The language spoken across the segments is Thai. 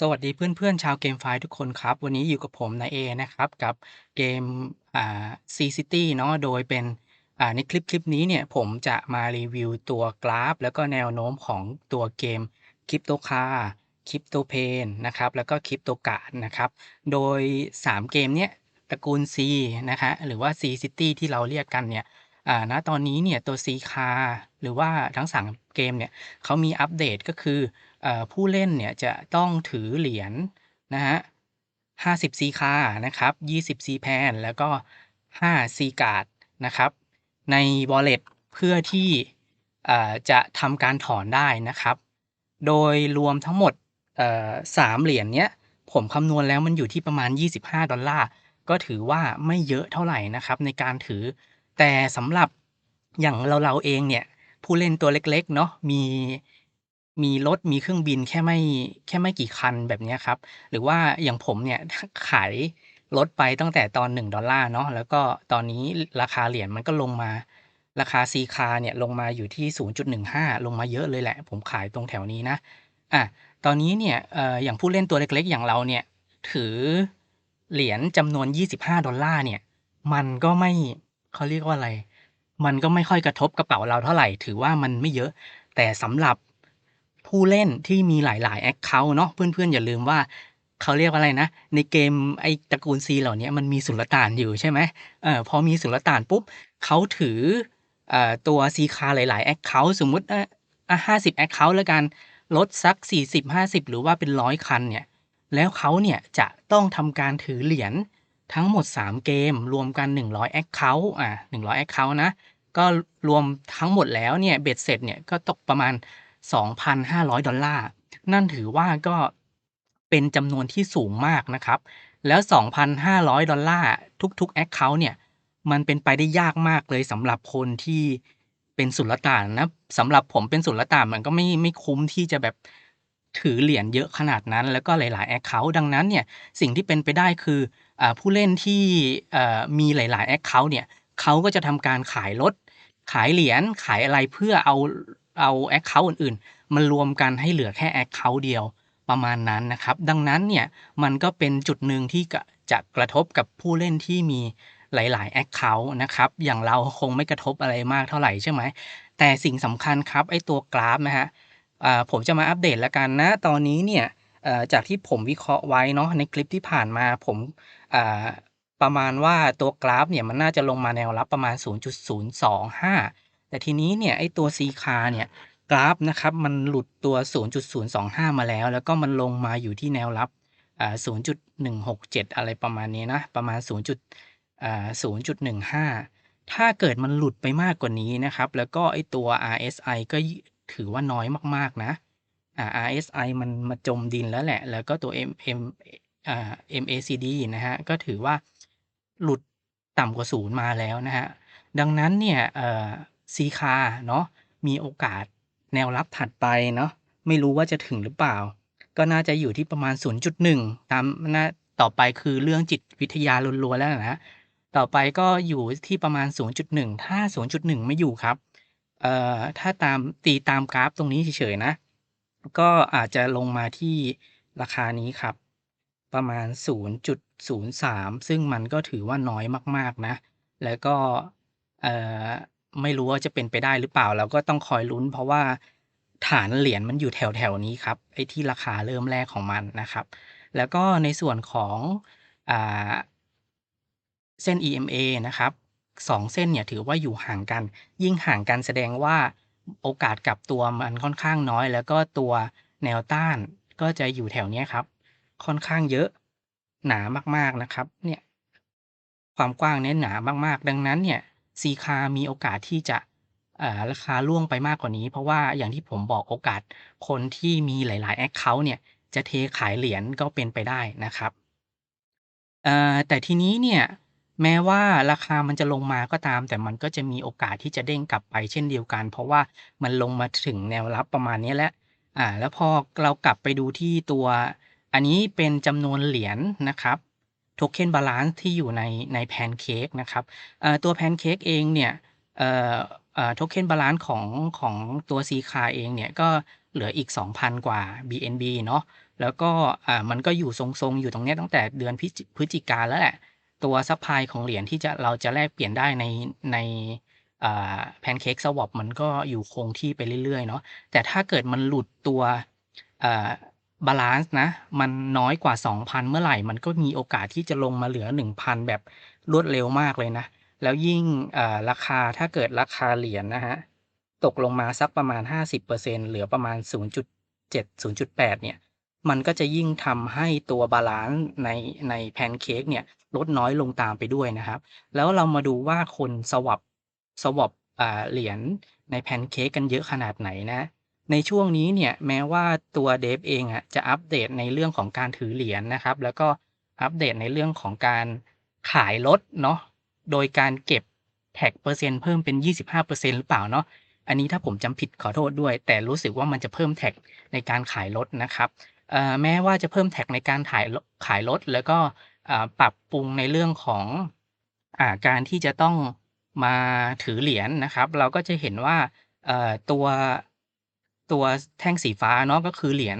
สวัสดีเพื่อนๆ ชาวเกมไฟทุกคนครับ วันนี้อยู่กับผมนายเอนะครับ กับเกมอ่า SeaCity เนาะโดยเป็นอ่าในคลิปคลิปนี้เนี่ย ผมจะมารีวิวตัวกราฟ แล้วก็แนวโน้มของตัวเกม CryptoCar CryptoPain นะครับ แล้วก็ CryptoGuard นะครับ โดย 3 เกมเนี้ยตระกูล C นะคะหรือว่า SeaCity ที่เราเรียกกันเนี่ย อ่าณตอนนี้เนี่ยตัว C-Car หรือว่าทั้ง3เกมเนี่ยเขามีอัปเดตก็คืออผู้เล่นเนี่ยจะต้องถือเหรียญนะฮะ50 C คานะครับ20 C แพนแล้วก็5 C การ์ดนะครับ ใน wallet เพื่อที่จะทำการถอนได้นะครับ โดยรวมทั้งหมดเอ่อ3เหรียญเนี้ยผมคำนวณแล้วมันอยู่ที่ประมาณ 25 ดอลลาร์ ก็ถือว่าไม่เยอะเท่าไหร่นะครับ ในการถือ แต่สำหรับอย่างเราเราเองเนี่ย ผู้เล่นตัวเล็ก ๆ เนาะมีมีรถมีเครื่องบินแค่ไม่แค่ไม่กี่คันแบบนี้ครับ หรือว่าอย่างผมเนี่ยขายรถไปตั้งแต่ตอน 1 ดอลลาร์เนาะแล้วก็ตอนนี้ราคาเหรียญมันก็ลงมา ราคา C คาเนี่ยลงมาอยู่ที่ 0.15 ลงมาเยอะเลยแหละ ผมขายตรงแถวนี้นะอะตอนนี้เนี่ยเอ่ออย่างผู้เล่นตัวเล็กๆ อย่างเราเนี่ย ถือเหรียญจำนวน 25 ดอลลาร์เนี่ย มันก็ไม่ เขาเรียกว่าอะไร มันก็ไม่ค่อยกระทบกระเป๋าเราเท่าไหร่ ถือว่ามันไม่เยอะ แต่สำหรับผู้เล่นที่มีหลายๆ แอคเคาท์เนาะเพื่อนๆ อย่าลืมว่าเขาเรียกว่าอะไรนะ ในเกมไอ้ตระกูล C เหล่านี้มันมีสุลต่านอยู่ใช่ไหมเออพอมีสุลต่านปุ๊บเขาถือเอ่อตัว C คาหลายๆแอคเคาท์สมมุติอะอะ50แอคเคาท์แล้วกันลดสัก 40-50 หรือว่าเป็นร้อยคันเนี่ย แล้วเขาเนี่ยจะต้องทำการถือเหรียญ ทั้งหมด 3 เกมรวมกัน 100 Account อ่า100 Account นะ ก็รวมทั้งหมดแล้วเนี่ยเบ็ดเสร็จเนี่ยก็ตกประมาณ 2,500 ดอลลาร์ นั่นถือว่าก็เป็นจำนวนที่สูงมากนะครับ แล้ว 2,500 ดอลลาร์ทุกๆ Account เนี่ย มันเป็นไปได้ยากมากเลยสำหรับคนที่เป็นสุลต่านนะสำหรับผมเป็นสุลต่านมันก็ไม่ไม่คุ้มที่จะแบบ ถือเหรียญเยอะขนาดนั้น แล้วก็หลายๆแอคเคาท์ดังนั้นเนี่ยสิ่งที่เป็นไปได้คืออผู้เล่นที่มีหลายๆแอคเคาท์เนี่ยเขาก็จะทำการขายรถขายเหรียญขายอะไรเพื่อเอาเอาแอคเคาท์อื่นๆ มันรวมกันให้เหลือแค่แอคเคาท์เดียวประมาณนั้นนะครับ ดังนั้นเนี่ยมันก็เป็นจุดหนึ่งที่จะกระทบกับผู้เล่นที่มีหลายๆแอคเคาท์นะครับ อย่างเราคงไม่กระทบอะไรมากเท่าไหร่ใช่ไหม แต่สิ่งสำคัญครับ ไอ้ตัวกราฟนะฮะ ผมจะมาอัปเดตแล้วกันนะ ตอนนี้เนี่ยจากที่ผมวิเคราะห์ไว้เนาะในคลิปที่ผ่านมาผมาประมาณว่าตัวกราฟเนี่ยมันน่าจะลงมาแนวรับประมาณ 0.025 แต่ทีนี้เนี่ยไอตัว C คาเนี่ยกราฟนะครับมันหลุดตัว 0.025 มาแล้ว แล้วก็มันลงมาอยู่ที่แนวรับอ่า0.167 อะไรประมาณนี้นะ ประมาณ 0.0.15 ถ้าเกิดมันหลุดไปมากกว่านี้นะครับ แล้วก็ไอตัว RSI ก็ ถือว่าน้อยมากๆนะอ่า RSI มันมาจมดินแล้วแหละ แล้วก็ตัว M M อ่า MACD นะฮะ ก็ถือว่าหลุดต่ำกว่าศูนย์มาแล้วนะฮะ ดังนั้นเนี่ยเอ่อ C คาเนาะมีโอกาสแนวรับถัดไปเนาะไม่รู้ว่าจะถึงหรือเปล่า ก็น่าจะอยู่ที่ประมาณ 0.1 ตามน่าต่อไปคือเรื่องจิตวิทยาล้วนๆแล้วนะ ต่อไปก็อยู่ที่ประมาณ 0.1 ถ้า 0.1 ไม่อยู่ครับ เอ่อถ้าตามตีตามกราฟตรงนี้เฉยๆนะ ก็อาจจะลงมาที่ราคานี้ครับ ประมาณ 0.03 ซึ่งมันก็ถือว่าน้อยมากๆนะ แล้วก็เอ่อไม่รู้ว่าจะเป็นไปได้หรือเปล่า เราก็ต้องคอยลุ้น เพราะว่าฐานเหรียญมันอยู่แถวๆนี้ครับไอ้ที่ราคาเริ่มแรกของมันนะครับ แล้วก็ในส่วนของอเส้น EMA นะครับ 2เส้นเนี่ยถือว่าอยู่ห่างกัน ยิ่งห่างกันแสดงว่าโอกาสกลับตัวมันค่อนข้างน้อย แล้วก็ตัวแนวต้านก็จะอยู่แถวเนี้ยครับ ค่อนข้างเยอะหนามากๆนะครับเนี่ยความกว้างเนี่ยหนามากๆ ดังนั้นเนี่ย C คามีโอกาสที่จะอ่อราคาร่วงไปมากกว่านี้ เพราะว่าอย่างที่ผมบอกโอกาสคนที่มีหลายๆแอ็กเคาท์เนี่ยจะเทขายเหรียญก็เป็นไปได้นะครับเอ่อแต่ทีนี้เนี่ย แม้ว่าราคามันจะลงมาก็ตาม แต่มันก็จะมีโอกาสที่จะเด้งกลับไปเช่นเดียวกัน เพราะว่ามันลงมาถึงแนวรับประมาณนี้แล้วอ่าแล้วพอเรากลับไปดูที่ตัวอันนี้เป็นจำนวนเหรียญนะครับ Token Balance ที่อยู่ในใน Pancake นะครับอ่อตัว Pancake เองเนี่ยเอ่อเอ่อ Token Balance ของของตัว C คาเองเนี่ยก็เหลืออีก 2,000 กว่า BNB เนาะแล้วก็อ่ามันก็อยู่ทรงๆ อยู่ตรงเนี้ยตั้งแต่เดือนพฤศจิพฤศจิกาแล้วแหละ ตัวซัพพลายของเหรียญที่จะเราจะแลกเปลี่ยนได้ในในอ่า Pancake Swap มันก็อยู่คงที่ไปเรื่อยๆเนาะแต่ถ้าเกิดมันหลุดตัวบาลานซ์นะ มันน้อยกว่า 2,000 เมื่อไหร่ มันก็มีโอกาสที่จะลงมาเหลือ 1,000 แบบรวดเร็วมากเลยนะ แล้วยิ่งราคาถ้าเกิดราคาเหรียญนะฮะ ตกลงมาสักประมาณ 50%เหลือประมาณ 0.7 0.8 เนี่ย มันก็จะยิ่งทำให้ตัวบาลานซ์ในในแพนเค้กเนี่ยลดน้อยลงตามไปด้วยนะครับ แล้วเรามาดูว่าคนสวับสวับอ่าเหรียญในแพนเค้กกันเยอะขนาดไหนนะ ในช่วงนี้เนี่ยแม้ว่าตัวเดฟเองอะจะอัปเดตในเรื่องของการถือเหรียญนะครับ แล้วก็อัปเดตในเรื่องของการขายรถเนาะโดยการเก็บแท็กเปอร์เซ็นต์เพิ่มเป็น 25%หรือเปล่าเนาะอันนี้ถ้าผมจำผิดขอโทษด้วย แต่รู้สึกว่ามันจะเพิ่มแท็กในการขายรถนะครับ แม้ว่าจะเพิ่มแท็กในการถ่ายขายรถ แล้วก็ปรับปรุงในเรื่องของอการที่จะต้องมาถือเหรียญนะครับ เราก็จะเห็นว่าตัวตัวแท่งสีฟ้าเนาะก็คือเหรียญ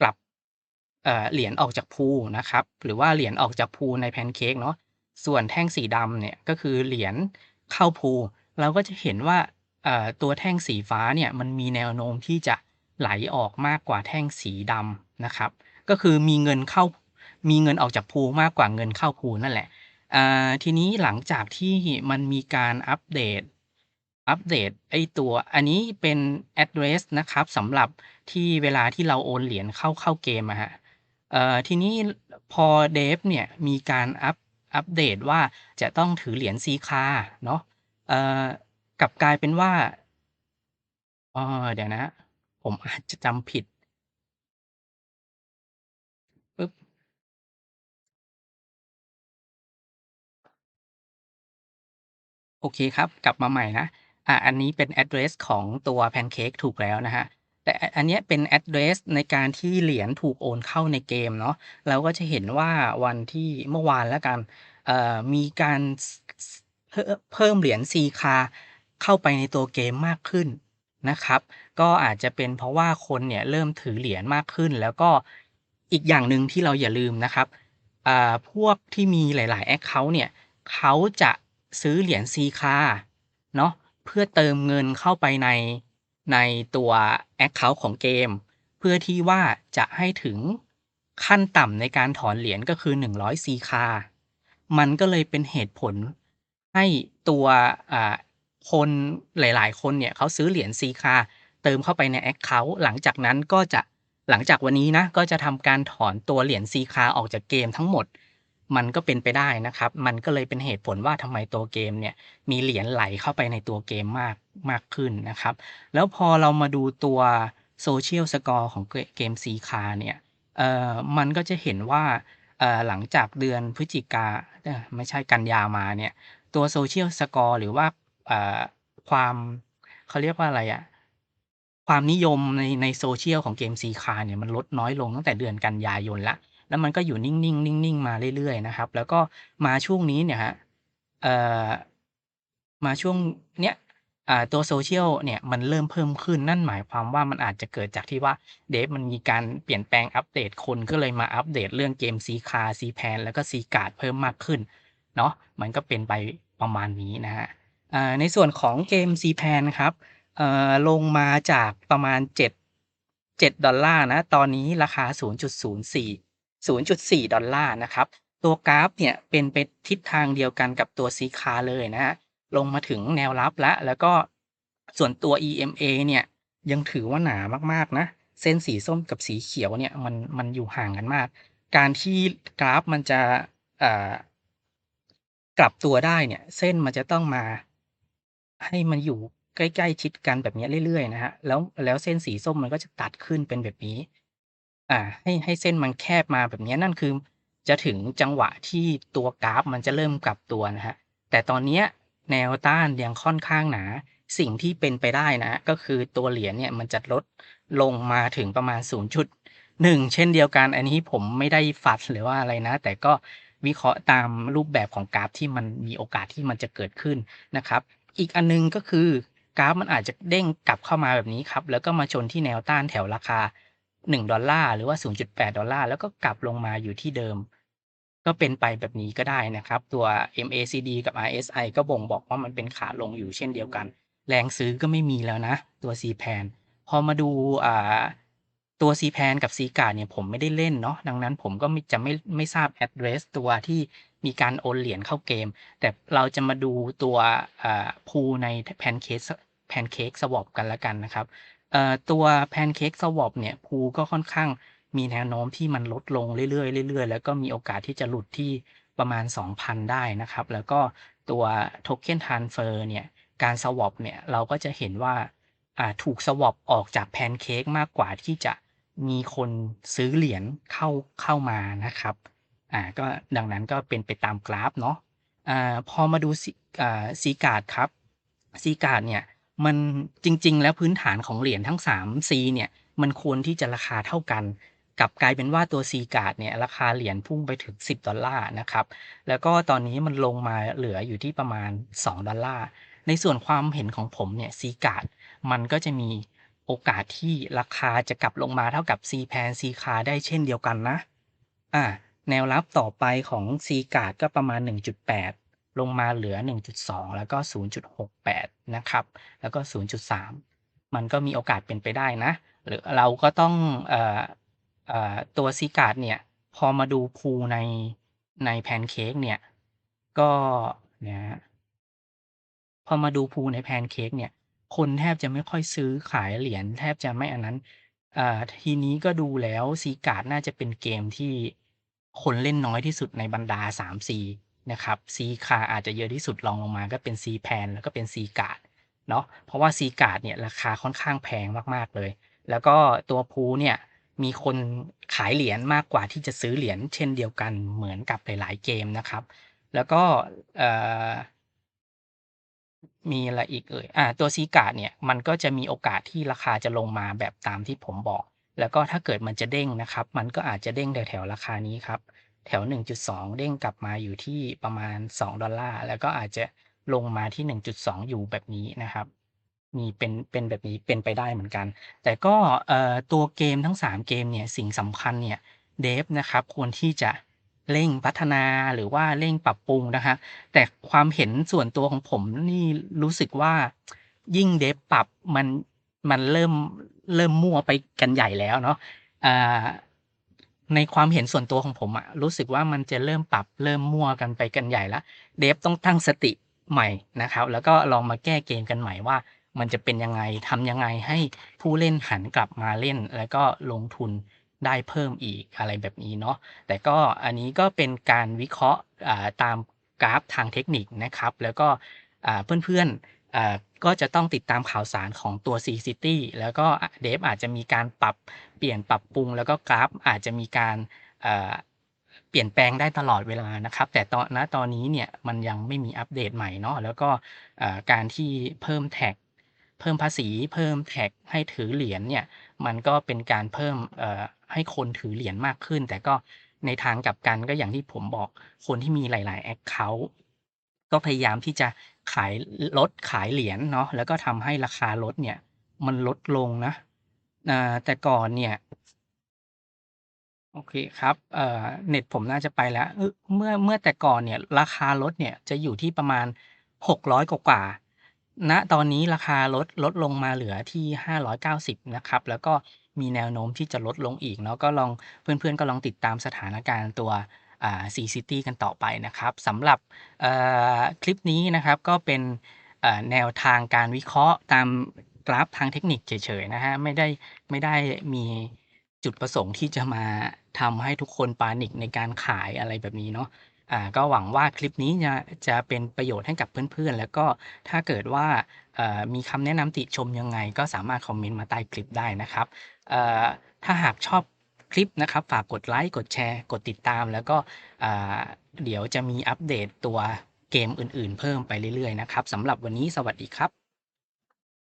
กลับเหรียญออกจากพูนะครับ หรือว่าเหรียญออกจากพูในแพนเค้กเนาะส่วนแท่งสีดำเนี่ยก็คือเหรียญเข้าพูเราก็จะเห็นว่าตัวแท่งสีฟ้าเนี่ยมันมีแนวโน้มที่จะ ไหลออกมากกว่าแท่งสีดำนะครับ ก็คือมีเงินเข้ามีเงินออกจากพูมากกว่าเงินเข้าพูนั่นแหละทีนี้หลังจากที่มันมีการอัปเดตอัปเดตไอตัวอันนี้เป็น address นะครับสำหรับที่เวลาที่เราโอนเหรียญเข้าเข้าเกมอะฮะทีนี้พอเดฟเนี่ยมีการอัปอัปเดตว่าจะต้องถือเหรียญซีคาเนาะกลับกลายเป็นว่าเออเดี๋ยวนะ ผมอาจจะจำผิดปึ๊บโอเคครับ กลับมาใหม่นะอ่าอันนี้เป็น address ของตัว Pancake ถูกแล้วนะครับแต่อันนี้เป็น address ในการที่เหรียญถูกโอนเข้าในเกมเนาะเราก็จะเห็นว่าวันที่เมื่อวานแล้วกันมีการเพิ่มเหรียญ CCA เข้าไปในตัวเกมมากขึ้นนะครับ ก็อาจจะเป็นเพราะว่าคนเนี่ยเริ่มถือเหรียญมากขึ้น แล้วก็อีกอย่างหนึ่งที่เราอย่าลืมนะครับพวกที่มีหลาย ๆ แอ็กเคาท์เนี่ยเขาจะซื้อเหรียญ CCA เนาะเพื่อเติมเงินเข้าไปในในตัวแอ็กเคาท์ของเกม เพื่อที่ว่าจะให้ถึงขั้นต่ำในการถอนเหรียญก็คือ100 CCA มันก็เลยเป็นเหตุผลให้ตัวอ่าคนหลาย ๆ คนเนี่ยเขาซื้อเหรียญ CCA เติมเข้าไปในแอ็กเคาหลังจากนั้นก็จะหลังจากวันนี้นะก็จะทำการถอนตัวเหรียญ CCA ออกจากเกมทั้งหมด มันก็เป็นไปได้นะครับ มันก็เลยเป็นเหตุผลว่าทำไมตัวเกมเนี่ยมีเหรียญไหลเข้าไปในตัวเกมมากมากขึ้นนะครับ แล้วพอเรามาดูตัว Social Score ของเกเกม CCA เนี่ยเอ่อมันก็จะเห็นว่าเอ่อหลังจากเดือนพฤศจิกาไม่ใช่กันยามาเนี่ยตัว Social Score หรือว่าเอ่อความเขาเรียกว่าอะไรอะ ความนิยมในใน Social ของเกม CCA เนี่ยมันลดน้อยลงตั้งแต่เดือนกันยายนล้วแล้วมันก็อยู่นิ่งๆนิ่งๆมาเรื่อยๆนะครับ แล้วก็มาช่วงนี้เนี่ยฮะเอ่อมาช่วงเนี้ยอ่าตัว Social เนี่ยมันเริ่มเพิ่มขึ้นนั่นหมายความว่ามันอาจจะเกิดจากที่ว่าเดฟมันมีการเปลี่ยนแปลงอัปเดตคนก็เลยมาอัปเดตเรื่องเกม CCA CPAN แล้วก็ CCard เพิ่มมากขึ้นเนาะมันก็เป็นไปประมาณนี้นะฮะอ่าในส่วนของเกม CPAN ครับ เอ่อลงมาจากประมาณ 7 7 ดอลลาร์นะ ตอนนี้ราคา 0.04 0.4 ดอลลาร์นะครับ ตัวกราฟเนี่ยเป็นไปทิศทางเดียวกันกับตัวซีคาเลยนะฮะ ลงมาถึงแนวรับแล้ว แล้วก็ส่วนตัว EMA เนี่ยยังถือว่าหนามากๆนะ เส้นสีส้มกับสีเขียวเนี่ยมันมันอยู่ห่างกันมาก การที่กราฟมันจะกลับตัวได้เนี่ย เส้นมันจะต้องมาให้มันอยู่ ใกล้ๆชิดกันแบบนี้เรื่อยๆนะฮะแล้วแล้วเส้นสีส้มมันก็จะตัดขึ้นเป็นแบบนี้ อ่า ให้ให้เส้นมันแคบมาแบบนี้นั่นคือ จะถึงจังหวะที่ตัวกราฟมันจะเริ่มกลับตัวนะฮะแต่ตอนเนี้ยแนวต้านยังค่อนข้างหนาสิ่งที่เป็นไปได้นะก็คือตัวเหรียญเนี่ยมันจะลดลงมาถึงประมาณ 0.1 เช่นเดียวกัน อันนี้ผมไม่ได้ฟัดหรือว่าอะไรนะ แต่ก็วิเคราะห์ตามรูปแบบของกราฟที่มันมีโอกาสที่มันจะเกิดขึ้นนะครับ อีกอันนึงก็คือ กราฟมันอาจจะเด้งกลับเข้ามาแบบนี้ครับ แล้วก็มาชนที่แนวต้านแถวราคา 1 ดอลลาร์หรือว่า 0.8 ดอลลาร์แล้วก็กลับลงมาอยู่ที่เดิม ก็เป็นไปแบบนี้ก็ได้นะครับ ตัว MACD กับ RSI ก็บ่งบอกว่ามันเป็นขาลงอยู่เช่นเดียวกัน แรงซื้อก็ไม่มีแล้วนะ ตัว CPAN พอมาดูอ่าตัว CPAN กับ c g a r d เนี่ยผมไม่ได้เล่นเนาะดังนั้นผมก็จะไม่ไม่ทราบ address ตัวที่ มีการโอนเหรียญเข้าเกม แต่เราจะมาดูตัวพูใน Pancake Pancake Swap กันละกันนะครับตัว Pancake Swap เนี่ยพูก็ค่อนข้างมีแนวโน้มที่มันลดลงเรื่อยๆเรื่อยๆ แล้วก็มีโอกาสที่จะหลุดที่ประมาณ 2,000 ได้นะครับ แล้วก็ตัว Token Transfer เนี่ยการ swap เนี่ยเราก็จะเห็นว่าถูก swap ออกจาก Pancake มากกว่าที่จะมีคนซื้อเหรียญเข้าเข้ามานะครับ อ่าก็ดังนั้นก็เป็นไปตามกราฟเนาะอ่าพอมาดูอ่าซีการ์ดครับซีการ์ดเนี่ยมันจริง ๆ แล้วพื้นฐานของเหรียญทั้ง3 C เนี่ยมันควรที่จะราคาเท่ากันกลับกลายเป็นว่าตัว C การ์ดเนี่ยราคาเหรียญพุ่งไปถึง 10 ดอลลาร์นะครับ แล้วก็ตอนนี้มันลงมาเหลืออยู่ที่ประมาณ 2 ดอลลาร์ ในส่วนความเห็นของผมเนี่ย C การ์ดมันก็จะมีโอกาสที่ราคาจะกลับลงมาเท่ากับ C p a n C คาได้เช่นเดียวกันนะ อ่า แนวรับต่อไปของ C กาดก็ประมาณ 1.8 ลงมาเหลือ 1.2 แล้วก็ 0.68 นะครับ แล้วก็ 0.3 มันก็มีโอกาสเป็นไปได้นะ หรือเราก็ต้องออตัว C กาดเนี่ย พอมาดูพูในในแพนเค้กเนี่ย ก็เนี่ยพอมาดูพูในแพนเค้กเนี่ย คนแทบจะไม่ค่อยซื้อขายเหรียญแทบจะไม่อันนั้นทีนี้ก็ดูแล้วซีการ์ดน่าจะเป็นเกมที่ คนเล่นน้อยที่สุดในบรรดา 3 C นะครับซีคาอาจจะเยอะที่สุดลองลงมาก็เป็นซีแพนแล้วก็เป็นซีกาดเนาะเพราะว่าซีกาดเนี่ยราคาค่อนข้างแพงมาก ๆ เลย แล้วก็ตัวพูเนี่ยมีคนขายเหรียญมากกว่าที่จะซื้อเหรียญเช่นเดียวกันเหมือนกับหลาย ๆ เกมนะครับ แล้วก็มีอะไรอีกเอ่ยอ่าตัวซีการ์ดเนี่ยมันก็จะมีโอกาสที่ราคาจะลงมาแบบตามที่ผมบอก แล้วก็ถ้าเกิดมันจะเด้งนะครับ มันก็อาจจะเด้งแถวๆราคานี้ครับ แถว 1.2 เด้งกลับมาอยู่ที่ประมาณ 2 ดอลลาร์ แล้วก็อาจจะลงมาที่ 1.2 อยู่แบบนี้นะครับ มีเป็นเป็นแบบนี้เป็นไปได้เหมือนกัน แต่ก็เอ่อตัวเกมทั้ง 3 เกมเนี่ยสิ่งสำคัญเนี่ยเดฟนะครับควรที่จะเร่งพัฒนาหรือว่าเร่งปรับปรุงนะคะ แต่ความเห็นส่วนตัวของผมนี่รู้สึกว่ายิ่งเดฟปรับมัน มันเริ่มเริ่มมั่วไปกันใหญ่แล้วเนาะในความเห็นส่วนตัวของผมอะรู้สึกว่ามันจะเริ่มปรับเริ่มมั่วกันไปกันใหญ่แล้วเดฟต้องตั้งสติใหม่นะครับ แล้วก็ลองมาแก้เกมกันใหม่ว่า มันจะเป็นยังไงทำยังไงให้ผู้เล่นหันกลับมาเล่น แล้วก็ลงทุนได้เพิ่มอีกอะไรแบบนี้เนาะแต่ก็อันนี้ก็เป็นการวิเคราะห์ตามกราฟทางเทคนิคนะครับ แล้วก็เพื่อนๆ ก็จะต้องติดตามข่าวสารของตัว C City แล้วก็เดฟอาจจะมีการปรับเปลี่ยนปรับปรุง แล้วก็กราฟอาจจะมีการเปลี่ยนแปลงได้ตลอดเวลานะครับ แต่ตอนณตอนนี้เนี่ยมันยังไม่มีอัปเดตใหม่เนาะแล้วก็การที่เพิ่มแท็ก เพิ่มภาษี เพิ่มแท็กให้ถือเหรียญเนี่ยมันก็เป็นการเพิ่มให้คนถือเหรียญมากขึ้น แต่ก็ในทางกลับกันก็อย่างที่ผมบอกคนที่มีหลายๆ Account ก็พยายามที่จะขายลดขายเหรียญเนาะแล้วก็ทำให้ราคารถเนี่ย มันลดลงนะแต่ก่อนเนี่ย โอเคครับเเน็ตผมน่าจะไปแล้ว เมื่อเมื่อแต่ก่อนเนี่ย ราคารถเนี่ยจะอยู่ที่ประมาณหกร้อยกว่าณตอนนี้ราคาลดลดลงมาเหลือที่ 590 นะครับ แล้วก็มีแนวโน้มที่จะลดลงอีกเนาะก็ลองเพื่อนๆ ก็ลองติดตามสถานการณ์ตัว อ่า C City กันต่อไปนะครับสำหรับคลิปนี้นะครับก็เป็นแนวทางการวิเคราะห์ตามกราฟทางเทคนิคเฉยๆนะฮะไม่ได้ไม่ได้มีจุดประสงค์ที่จะมาทำให้ทุกคนปานิกในการขายอะไรแบบนี้เนาะอ่าก็หวังว่าคลิปนี้จะจะเป็นประโยชน์ให้กับเพื่อนๆ แล้วก็ถ้าเกิดว่ามีคำแนะนำติชมยังไง ก็สามารถคอมเมนต์มาใต้คลิปได้นะครับถ้าหากชอบ คลิปนะครับ ฝากกดไลค์กดแชร์ กดติดตาม แล้วก็เดี๋ยวจะมีอัปเดตตัวเกมอื่นๆ เพิ่มไปเรื่อยๆนะครับสำหรับวันนี้สวัสดีครับ